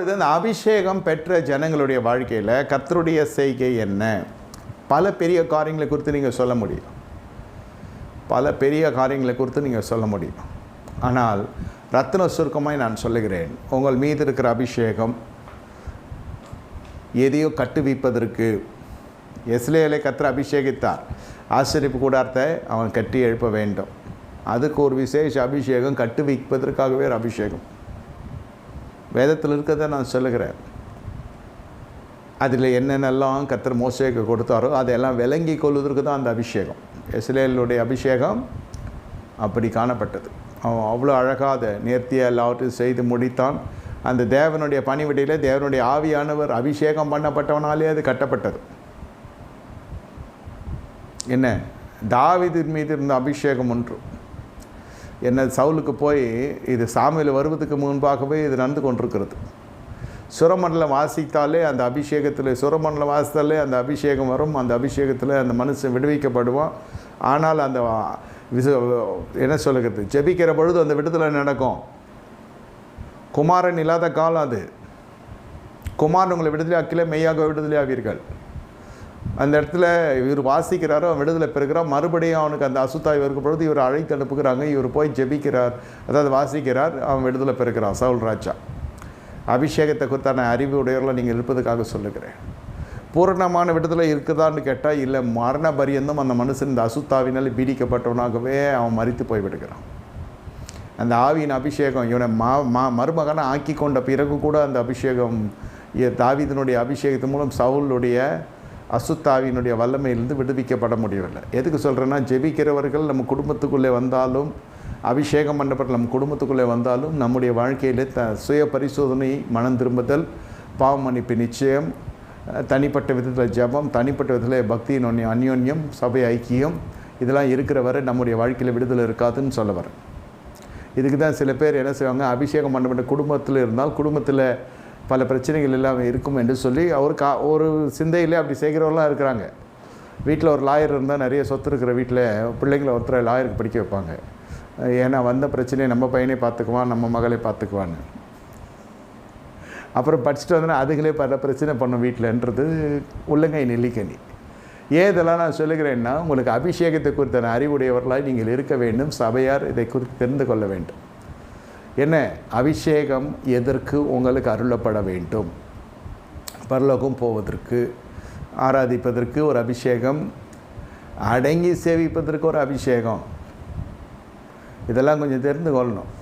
இது அந்த அபிஷேகம் பெற்ற ஜனங்களுடைய வாழ்க்கையில் கர்த்தருடைய செய்கை என்ன? பல பெரிய காரியங்களை குறித்து நீங்கள் சொல்ல முடியும். பல பெரிய காரியங்களை குறித்து நீங்கள் சொல்ல முடியும். ஆனால் ரத்ன சுருக்கமாய் நான் சொல்லுகிறேன். உங்கள் மீது இருக்கிற அபிஷேகம் எதையோ கட்டுவிப்பதற்கு. எஸ்லேலை கத்திர அபிஷேகித்தார். ஆசிரியப்பு கூடாரத்தை அவன் கட்டி எழுப்ப வேண்டும். அதுக்கு ஒரு விசேஷ அபிஷேகம் கட்டுவிப்பதற்காகவே ஒரு அபிஷேகம். வேதத்தில் இருக்கிறத நான் சொல்லுகிறேன். அதில் என்னென்னலாம் கத்தர் மோசேக்கு கொடுத்தாரோ அதையெல்லாம் விளங்கி கொள்வதற்கு தான் அந்த அபிஷேகம். இஸ்ரேலுடைய அபிஷேகம் அப்படி காணப்பட்டது. அவன் அவ்வளோ அழகாக அதை நேர்த்தியாக எல்லாவற்றையும் செய்து முடித்தான். அந்த தேவனுடைய பணிவிடையில் தேவனுடைய ஆவியானவர் அபிஷேகம் பண்ணப்பட்டவனாலே அது கட்டப்பட்டது. என்ன? தாவிதின் மீது இருந்த அபிஷேகம் ஒன்று. என்ன சவுலுக்கு போய் இது சாமியில் வருவதற்கு முன்பாகவே இது நடந்து கொண்டிருக்கிறது. சுரமண்டலம் வாசித்தாலே அந்த அபிஷேகத்தில் சுரமண்டலம் வாசித்தாலே அந்த அபிஷேகம் வரும் அந்த அபிஷேகத்தில் அந்த மனுஷன் விடுவிக்கப்படுவான். ஆனால் அந்த விச என்ன சொல்லுகிறது? ஜெபிக்கிற பொழுது அந்த விடுதலை நடக்கும்? குமாரன் இல்லாத காலம் அது. குமாரன் உங்களை விடுதலை ஆக்கல மெய்யாக விடுதலை ஆவீர்கள் அந்த இடத்துல இவர் வாசிக்கிறாரோ அவன் விடுதலை பெறுகிறார் மறுபடியும் அவனுக்கு அந்த அசுத்தாய் இருக்கும் பொழுது இவர் அழைத்து அனுப்புகிறாங்க. இவர் போய் ஜெபிக்கிறார். அதாவது வாசிக்கிறார். அவன் விடுதலை பெறுகிறான். சவுல் ராஜா. அபிஷேகத்தை குறித்தான அறிவு உடையவர்களை நீங்கள் இருப்பதுக்காக சொல்லுகிறேன். பூரணமான விடுதலை இருக்குதான்னு கேட்டால் இல்லை மரண பரியந்தம் அந்த மனுஷன் இந்த அசுத்தாவினால் பீடிக்கப்பட்டவனாகவே அவன் மறித்து போய்விடுகிறான். அந்த ஆவியின் அபிஷேகம் இவனை மா மா மருமகனை ஆக்கி கொண்ட பிறகு கூட அந்த அபிஷேகம் தாவிதனுடைய அபிஷேகத்தின் மூலம் சவுளுடைய அசுத்தாவினுடைய வல்லமையிலிருந்து விடுவிக்கப்பட முடியவில்லை. எதுக்கு சொல்கிறேன்னா ஜெபிக்கிறவர்கள் நம்ம குடும்பத்துக்குள்ளே வந்தாலும் அபிஷேகம் பண்ணப்பட்ட நம்ம குடும்பத்துக்குள்ளே வந்தாலும் நம்முடைய வாழ்க்கையில் த சுய பரிசோதனை மனம் திரும்புதல் பாவ நிச்சயம் தனிப்பட்ட விதத்தில் ஜெபம் தனிப்பட்ட விதத்தில் பக்தியின் ஒன்னியம் அந்யோன்யம் சபை ஐக்கியம் இதெல்லாம் இருக்கிற வரை நம்முடைய வாழ்க்கையில் விடுதலை இருக்காதுன்னு சொல்ல வரேன். இதுக்கு தான் சில பேர் என்ன செய்வாங்க அபிஷேகம் பண்ணப்பட்ட குடும்பத்தில் இருந்தால் குடும்பத்தில் பல பிரச்சனைகள் இல்லாமல் இருக்கும் என்று சொல்லி அவர் கா ஒரு சிந்தையிலே அப்படி செய்கிறவர்களாம் இருக்கிறாங்க. வீட்டில் ஒரு லாயர் இருந்தால் நிறைய சொத்து இருக்கிற வீட்டில் பிள்ளைங்களை ஒருத்தரை லாயருக்கு படிக்க வைப்பாங்க. ஏன்னா வந்த பிரச்சனையை நம்ம பையனை பார்த்துக்குவான் நம்ம மகளை பார்த்துக்குவான்னு. அப்புறம் படிச்சுட்டு வந்தோன்னா அதுகளே பல பிரச்சனை பண்ணும் வீட்டிலன்றது உள்ளங்கை நெல்லிக்கனி. ஏன் இதெல்லாம் நான் சொல்லுகிறேன்னா உங்களுக்கு அபிஷேகத்தை குறித்தான அறிவுடையவர்களாய் நீங்கள் இருக்க வேண்டும். சபையார் இதை குறித்து தெரிந்து கொள்ள வேண்டும். என்ன? அபிஷேகம் எதற்கு உங்களுக்கு அருளப்பட வேண்டும்? பரலோகம் போவதற்கு ஆராதிப்பதற்கு ஒரு அபிஷேகம் அடங்கி சேவிப்பதற்கு ஒரு அபிஷேகம். இதெல்லாம் கொஞ்சம் தெரிந்து கொள்ளணும்.